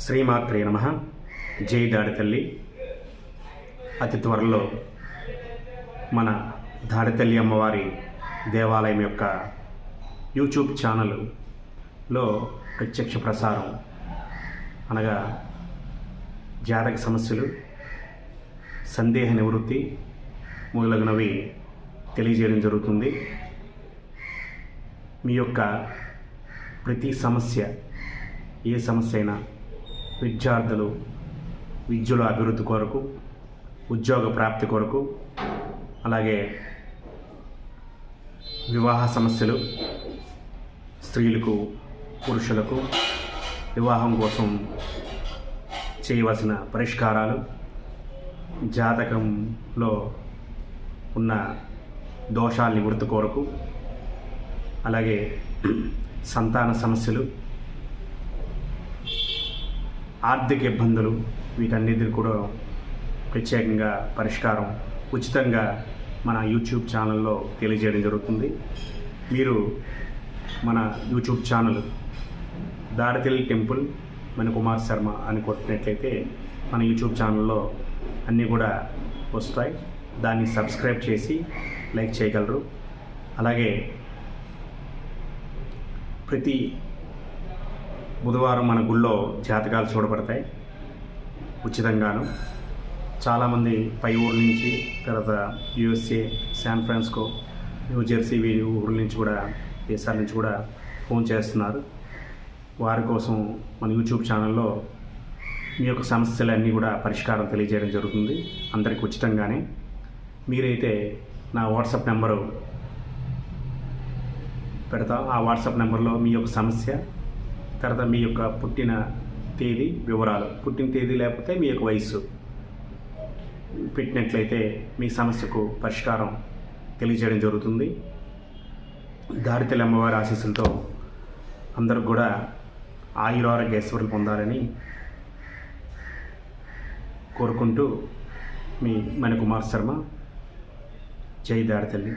శ్రీమాత్రే నమ. జై దాడితల్లి. అతి త్వరలో మన దాడితల్లి అమ్మవారి దేవాలయం యొక్క యూట్యూబ్ ఛానల్లో ప్రత్యక్ష ప్రసారం అనగా జాతక సమస్యలు సందేహ నివృత్తి మొదలగునవి తెలియజేయడం జరుగుతుంది. మీ యొక్క ప్రతి సమస్య ఏ సమస్య అయినా విద్యార్థులు విద్యుల అభివృద్ధి కొరకు ఉద్యోగ ప్రాప్తి కొరకు అలాగే వివాహ సమస్యలు స్త్రీలకు పురుషులకు వివాహం కోసం చేయవలసిన పరిష్కారాలు జాతకంలో ఉన్న దోషాల నివృత్తి కొరకు అలాగే సంతాన సమస్యలు ఆర్థిక ఇబ్బందులు వీటన్నిటిని కూడా ప్రత్యేకంగా పరిష్కారం ఉచితంగా మన యూట్యూబ్ ఛానల్లో తెలియజేయడం జరుగుతుంది. మీరు మన యూట్యూబ్ ఛానల్ దాడతిల్ టెంపుల్ మన కుమార్ శర్మ అని కొట్టినట్లయితే మన యూట్యూబ్ ఛానల్లో అన్నీ కూడా వస్తాయి. దాన్ని సబ్స్క్రైబ్ చేసి లైక్ చేయగలరు. అలాగే ప్రతి బుధవారం మన గుళ్ళో జాతకాలు చూడబడతాయి. ఉచితంగాను. చాలామంది పై ఊరు నుంచి తర్వాత యుఎస్ఏ శాన్ ఫ్రాన్సిస్కో న్యూజెర్సీ వీరి ఊర్ల నుంచి కూడా దేశాల నుంచి కూడా ఫోన్ చేస్తున్నారు. వారి కోసం మన యూట్యూబ్ ఛానల్లో మీ యొక్క సమస్యలన్నీ కూడా పరిష్కారం తెలియజేయడం జరుగుతుంది. అందరికి ఉచితంగానే. మీరైతే నా వాట్సాప్ నెంబరు పెడతా ఆ వాట్సాప్ నెంబర్లో మీ యొక్క సమస్య తర్వాత మీ యొక్క పుట్టిన తేదీ వివరాలు. పుట్టిన తేదీ లేకపోతే మీ యొక్క వయస్సు పెట్టినట్లయితే మీ సమస్యకు పరిష్కారం తెలియజేయడం జరుగుతుంది. దారితల్లి అమ్మవారి ఆశీస్సులతో అందరూ కూడా ఆయురారోగ్యేశ్వరులు పొందాలని కోరుకుంటూ మీ మణికుమార్ శర్మ. జై దారితల్లి